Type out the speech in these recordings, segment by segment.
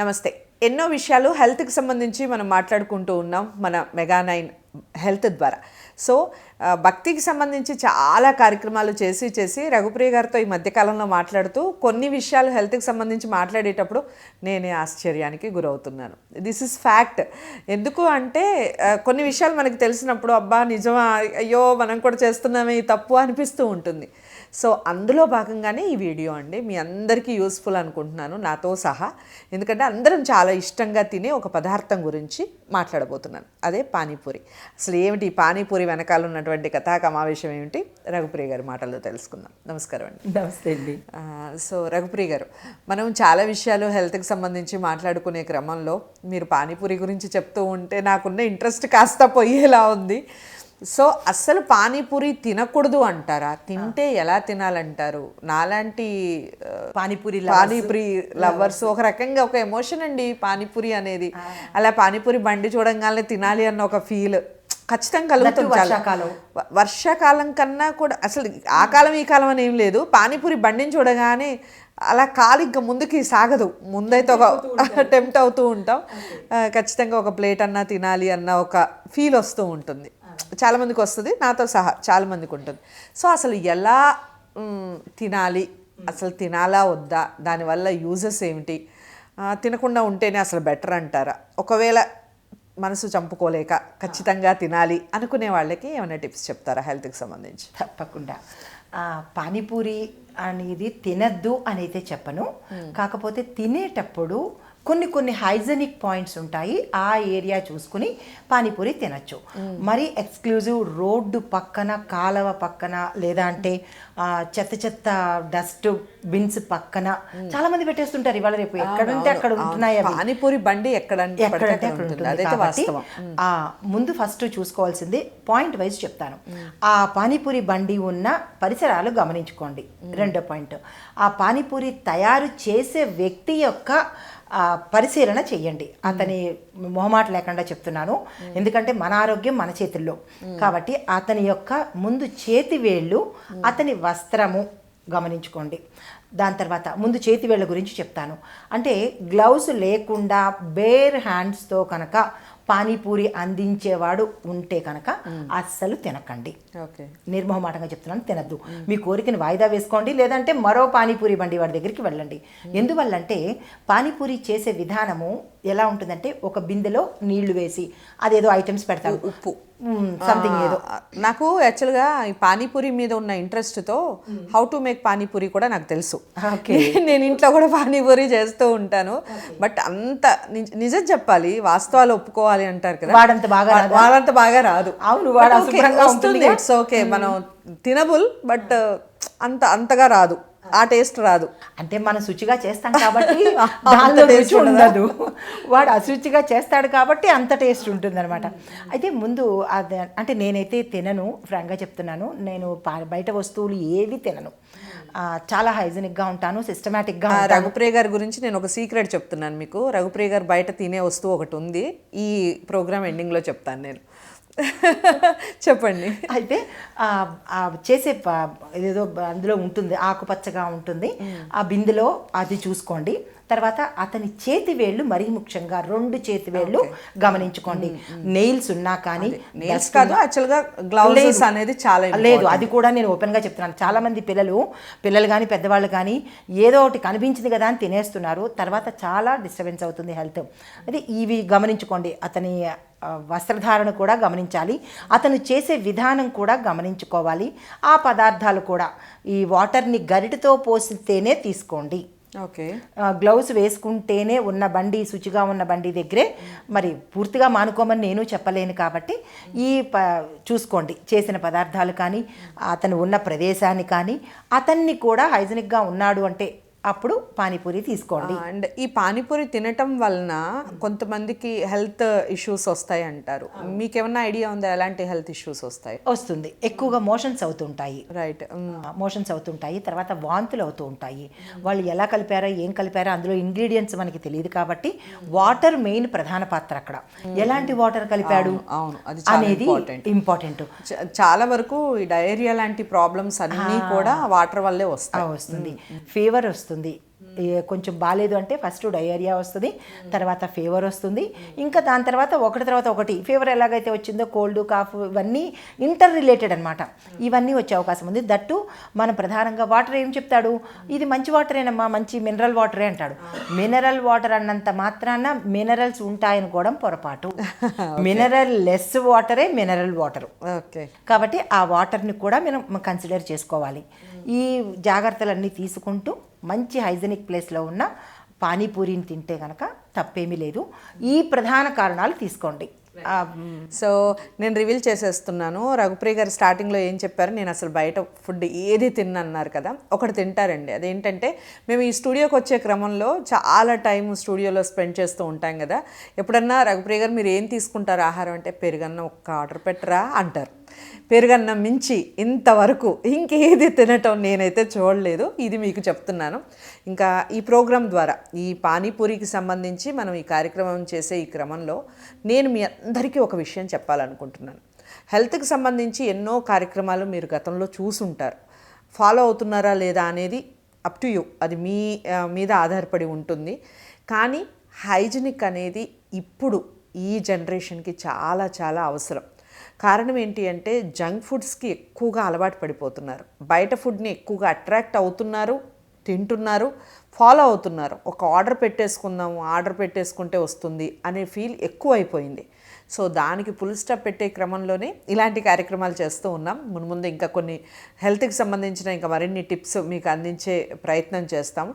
నమస్తే. ఎన్నో విషయాలు హెల్త్కి సంబంధించి మనం మాట్లాడుకుంటూ ఉన్నాం మన మెగా నైన్ హెల్త్ ద్వారా. సో భక్తికి సంబంధించి చాలా కార్యక్రమాలు చేసి చేసి రఘుప్రియ గారితో ఈ మధ్యకాలంలో మాట్లాడుతూ కొన్ని విషయాలు హెల్త్కి సంబంధించి మాట్లాడేటప్పుడు నేనే ఆశ్చర్యానికి గురవుతున్నాను. దిస్ ఇస్ ఫ్యాక్ట్ ఎందుకు అంటే కొన్ని విషయాలు మనకి తెలిసినప్పుడు అబ్బా నిజమా? అయ్యో మనం కూడా చేస్తున్నామే తప్పు అనిపిస్తూ ఉంటుంది. సో అందులో భాగంగానే ఈ వీడియో అండి. మీ అందరికీ యూస్ఫుల్ అనుకుంటున్నాను నాతో సహా. ఎందుకంటే అందరం చాలా ఇష్టంగా తినే ఒక పదార్థం గురించి మాట్లాడబోతున్నాను. అదే పానీపూరి. అసలు ఏమిటి పానీపూరి వెనకాల ఉన్నటువంటి కథా సమావేశం ఏమిటి? రఘుప్రియ గారి మాటల్లో తెలుసుకుందాం. నమస్కారం అండి. నమస్తే అండి. సో రఘుప్రియ గారు మనం చాలా విషయాలు హెల్త్కి సంబంధించి మాట్లాడుకునే క్రమంలో మీరు పానీపూరి గురించి చెప్తూ ఉంటే నాకున్న ఇంట్రెస్ట్ కాస్త పోయేలా ఉంది. సో అస్సలు పానీపూరి తినకూడదు అంటారా? తింటే ఎలా తినాలంటారు? నాలాంటి పానీపూరి పానీపూరి లవర్స్ ఒక రకంగా ఒక ఎమోషన్ అండి పానీపూరి అనేది. అలా పానీపూరి బండి చూడంగానే తినాలి అన్న ఒక ఫీల్ ఖచ్చితంగా కలుగుతుంది. వర్షాకాలం. వర్షాకాలం కన్నా కూడా అసలు ఆ కాలం ఈ కాలం అని ఏం లేదు. పానీపూరి బండిని చూడగానే అలా కాలు ఇంకా ముందుకి సాగదు. ముందైతే ఒక టెంప్ట్ అవుతూ ఉంటాం. ఖచ్చితంగా ఒక ప్లేట్ అన్నా తినాలి అన్న ఒక ఫీల్ వస్తూ ఉంటుంది. చాలా మందికి వస్తుంది నాతో సహా చాలా మందికి ఉంటుంది. సో అసలు ఎలా తినాలి అసలు తినాలా వద్దా దానివల్ల యూజెస్ ఏమిటి? తినకుండా ఉంటేనే అసలు బెటర్ అంటారా? ఒకవేళ మనసు చంపుకోలేక ఖచ్చితంగా తినాలి అనుకునే వాళ్ళకి ఏమైనా టిప్స్ చెప్తారా హెల్త్కి సంబంధించి? తప్పకుండా. పానీపూరి అనేది తినద్దు అని అయితే చెప్పను. కాకపోతే తినేటప్పుడు కొన్ని కొన్ని హైజెనిక్ పాయింట్స్ ఉంటాయి. ఆ ఏరియా చూసుకుని పానీపూరి తినచ్చు. మరి ఎక్స్క్లూజివ్ రోడ్డు పక్కన కాలవ పక్కన లేదా అంటే ఆ, చెత్త చెత్త డస్ట్ బిన్స్ పక్కన చాలా మంది పెట్టేస్తుంటారు ఇవాళ రేపు ఎక్కడంటే అక్కడ ఉంటున్నాయి పానీపూరి బండి ఎక్కడ ఎక్కడంటే అక్కడ ఉంటుంది. ముందు ఫస్ట్ చూసుకోవాల్సింది పాయింట్ వైజ్ చెప్తాను. ఆ పానీపూరి బండి ఉన్న పరిసరాలు గమనించుకోండి. రెండో పాయింట్ ఆ పానీపూరి తయారు చేసే వ్యక్తి యొక్క పరిశీలన చెయ్యండి. అతని మొహమాట లేకుండా చెప్తున్నాను. ఎందుకంటే మన ఆరోగ్యం మన చేతుల్లో. కాబట్టి అతని యొక్క ముందు చేతి వేళ్ళు అతని వస్త్రము గమనించుకోండి. దాని తర్వాత ముందు చేతి వేళ్ళ గురించి చెప్తాను. అంటే గ్లౌస్ లేకుండా బేర్ హ్యాండ్స్తో కనుక పానీపూరి అందించేవాడు ఉంటే కనుక అస్సలు తినకండి. ఓకే. నిర్మోహమాటంగా చెప్తున్నాను తినద్దు. మీ కోరికని వాయిదా వేసుకోండి లేదంటే మరో పానీపూరి బండి వాడి దగ్గరికి వెళ్ళండి. ఎందువల్లంటే పానీపూరి చేసే విధానము ఎలా ఉంటుందంటే ఒక బిందెలో నీళ్ళు వేసి అదేదో ఐటమ్స్ పెడతారు. ఉప్పు. సంథింగ్ ఏదో. నాకు యాక్చువల్గా పానీపూరి మీద ఉన్న ఇంట్రెస్ట్తో హౌ టు మేక్ పానీపూరి కూడా నాకు తెలుసు. నేను ఇంట్లో కూడా పానీపూరి చేస్తూ ఉంటాను. బట్ అంత నిజ- నిజం చెప్పాలి వాస్తవాలు ఒప్పుకోవాలి అంటారు కదా. వాడంత బాగా వా- వాళ్ళంత బాగా రాదు. అవును, వాడు వస్తుంది. ఇట్స్ ఓకే మనం తినబుల్ బట్ అంత అంతగా రాదు. ఆ టేస్ట్ రాదు. అంటే మనం శుచిగా చేస్తాం కాబట్టి దానిలో రుచి ఉండదు. వాడు అశుచిగా చేస్తాడు కాబట్టి అంత టేస్ట్ ఉంటుంది అనమాట అయితే ముందు అంటే నేనైతే తినను ఫ్రాంక్గా చెప్తున్నాను. నేను బయట వస్తువులు ఏవి తినను. చాలా హైజెనిక్గా ఉంటాను సిస్టమేటిక్గా రఘుప్రియ గారి గురించి నేను ఒక సీక్రెట్ చెప్తున్నాను మీకు. రఘుప్రియ గారు బయట తినే వస్తువు ఒకటి ఉంది. ఈ ప్రోగ్రామ్ ఎండింగ్లో చెప్తాను నేను. చెప్పండి. అయితే చేసే బ- అందులో ఉంటుంది ఆకుపచ్చగా ఉంటుంది. ఆ బిందెలో అది చూసుకోండి. తర్వాత అతని చేతి వేళ్ళు మరీ ముఖ్యంగా రెండు చేతి వేళ్ళు గమనించుకోండి. నెయిల్స్ ఉన్నా కానీ నెయిల్స్ కాదు యాక్చువల్గా గ్లౌజెస్ లేదు. అనేది చాలా లేదు అది కూడా నేను ఓపెన్గా చెప్తున్నాను. చాలా మంది పిల్లలు పిల్లలు కానీ పెద్దవాళ్ళు కానీ ఏదో ఒకటి కనిపించింది కదా అని తినేస్తున్నారు. తర్వాత చాలా డిస్టర్బెన్స్ అవుతుంది హెల్త్. అది ఇవి గమనించుకోండి. అతని వస్త్రధారణ కూడా గమనించాలి. అతను చేసే విధానం కూడా గమనించుకోవాలి. ఆ పదార్థాలు కూడా ఈ వాటర్ని గరిటతో పోసితేనే తీసుకోండి. ఓకే. గ్లౌస్ వేసుకుంటేనే ఉన్న బండి శుచిగా ఉన్న బండి దగ్గరే మరి పూర్తిగా మానుకోమని నేను చెప్పలేను కాబట్టి ఈ ప చూసుకోండి. చేసిన పదార్థాలు కానీ అతను ఉన్న ప్రదేశాన్ని కానీ అతన్ని కూడా హైజనిక్గా ఉన్నాడు అంటే అప్పుడు పానీపూరి తీసుకోండి. అండ్ ఈ పానీపూరి తినటం వలన కొంతమందికి హెల్త్ ఇష్యూస్ వస్తాయి అంటారు మీకేమన్నా ఐడియా ఉందా ఎలాంటి హెల్త్ ఇష్యూస్ వస్తాయి? వస్తుంది. ఎక్కువగా మోషన్స్ అవుతుంటాయి రైట్. మోషన్స్ అవుతుంటాయి తర్వాత వాంతులు అవుతూ ఉంటాయి. వాళ్ళు ఎలా కలిపారో ఏం కలిపారో అందులో ఇంగ్రీడియంట్స్ మనకి తెలియదు కాబట్టి వాటర్ మెయిన్ ప్రధాన పాత్ర అక్కడ. ఎలాంటి వాటర్ కలిపాడు అవును, అది చాలా అనేది. ఇంపార్టెంట్. చాలా వరకు ఈ డయేరియా లాంటి ప్రాబ్లమ్స్ అన్నీ కూడా వాటర్ వల్లే వస్తాయి. వస్తుంది. ఫీవర్ వస్తుంది. ఏ- కొంచెం బాగాలేదు అంటే ఫస్ట్ డయేరియా వస్తుంది తర్వాత ఫీవర్ వస్తుంది. ఇంకా దాని తర్వాత ఒకటి తర్వాత ఒకటి ఫీవర్ ఎలాగైతే వచ్చిందో కోల్డ్ కాఫ్ ఇవన్నీ ఇంటర్ రిలేటెడ్ అనమాట ఇవన్నీ వచ్చే అవకాశం ఉంది. దట్టు మనం ప్రధానంగా వాటర్ ఏం చెప్తాడు? ఇది మంచి వాటరేనమ్మా మంచి మినరల్ వాటరే అంటాడు. మినరల్ వాటర్ అన్నంత మాత్రాన మినరల్స్ ఉంటాయనుకోవడం పొరపాటు. మినరల్ లెస్ వాటరే మినరల్ వాటర్ ఓకే కాబట్టి ఆ వాటర్ని కూడా మనం కన్సిడర్ చేసుకోవాలి. ఈ జాగ్రత్తలన్నీ తీసుకుంటూ మంచి హైజెనిక్ ప్లేస్లో ఉన్న పానీపూరిని తింటే కనుక తప్పేమీ లేదు. ఈ ప్రధాన కారణాలు తీసుకోండి. మ్, సో నేను రివీల్ చేసేస్తున్నాను. రఘుప్రియ గారు స్టార్టింగ్లో ఏం చెప్పారు? నేను అసలు బయట ఫుడ్ ఏది తిన్నన్నారు కదా ఒకటి తింటారండి. అదేంటంటే మేము ఈ స్టూడియోకి వచ్చే క్రమంలో చాలా టైం స్టూడియోలో స్పెండ్ చేస్తూ ఉంటాం కదా. ఎప్పుడన్నా రఘుప్రియ గారు మీరు ఏం తీసుకుంటారు ఆహారం అంటే పెరుగన్న ఒక్క ఆర్డర్ పెట్టరా అంటారు. పెరుగన్నం మించి ఇంతవరకు ఇంకేది తినటం నేనైతే చూడలేదు. ఇది మీకు చెప్తున్నాను. ఇంకా ఈ ప్రోగ్రాం ద్వారా ఈ పానీపూరికి సంబంధించి మనం ఈ కార్యక్రమం చేసే ఈ క్రమంలో నేను మీ అందరికీ ఒక విషయం చెప్పాలనుకుంటున్నాను. హెల్త్కి సంబంధించి ఎన్నో కార్యక్రమాలు మీరు గతంలో చూసుంటారు. ఫాలో అవుతున్నారా లేదా అనేది అప్ టు యూ. అది మీ మీద ఆధారపడి ఉంటుంది. కానీ హైజీనిక్ అనేది ఇప్పుడు ఈ జనరేషన్కి చాలా చాలా అవసరం. కారణం ఏంటి అంటే జంక్ ఫుడ్స్కి ఎక్కువగా అలవాటు పడిపోతున్నారు. బయట ఫుడ్ని ఎక్కువగా అట్రాక్ట్ అవుతున్నారు. తింటున్నారు ఫాలో అవుతున్నారు. ఒక ఆర్డర్ పెట్టేసుకుందాము ఆర్డర్ పెట్టేసుకుంటే వస్తుంది అనే ఫీల్ ఎక్కువ అయిపోయింది సో దానికి ఫుల్ స్టాప్ పెట్టే క్రమంలోనే ఇలాంటి కార్యక్రమాలు చేస్తూ ఉన్నాం. మున్ముందు ఇంకా కొన్ని హెల్త్కి సంబంధించిన ఇంకా మరిన్ని టిప్స్ మీకు అందించే ప్రయత్నం చేస్తాం.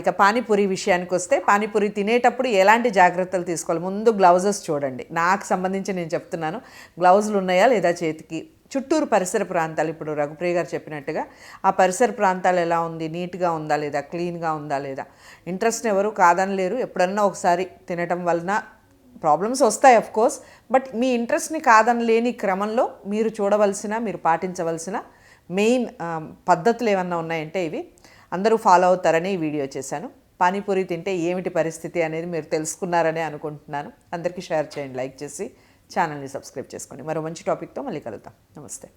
ఇక పానీపూరి విషయానికి వస్తే పానీపూరి తినేటప్పుడు ఎలాంటి జాగ్రత్తలు తీసుకోవాలి? ముందు గ్లౌజెస్ చూడండి. నాకు సంబంధించి నేను చెప్తున్నాను. గ్లౌజులు ఉన్నాయా లేదా చేతికి? చుట్టూరు పరిసర ప్రాంతాలు ఇప్పుడు రఘుప్రియ గారు చెప్పినట్టుగా ఆ పరిసర ప్రాంతాలు ఎలా ఉంది? నీట్గా ఉందా లేదా? క్లీన్గా ఉందా లేదా? ఇంట్రెస్ట్ ఎవరు కాదనలేరు ఎప్పుడన్నా ఒకసారి తినటం వలన ప్రాబ్లమ్స్ వస్తాయి అఫ్ కోర్స్ బట్ మీ ఇంట్రెస్ట్ని కాదనలేని క్రమంలో మీరు చూడవలసిన మీరు పాటించవలసిన మెయిన్ పద్ధతులు ఏమన్నా ఉన్నాయంటే ఇవి. అందరూ ఫాలో అవుతారని ఈ వీడియో చేశాను. పానీపూరి తింటే ఏమిటి పరిస్థితి అనేది మీరు తెలుసుకున్నారని అనుకుంటున్నాను. అందరికీ షేర్ చేయండి లైక్ చేసి. ఛానల్ని సబ్స్క్రైబ్ చేసుకోండి. మరో మంచి టాపిక్తో మళ్ళీ కలుద్దాం. నమస్తే.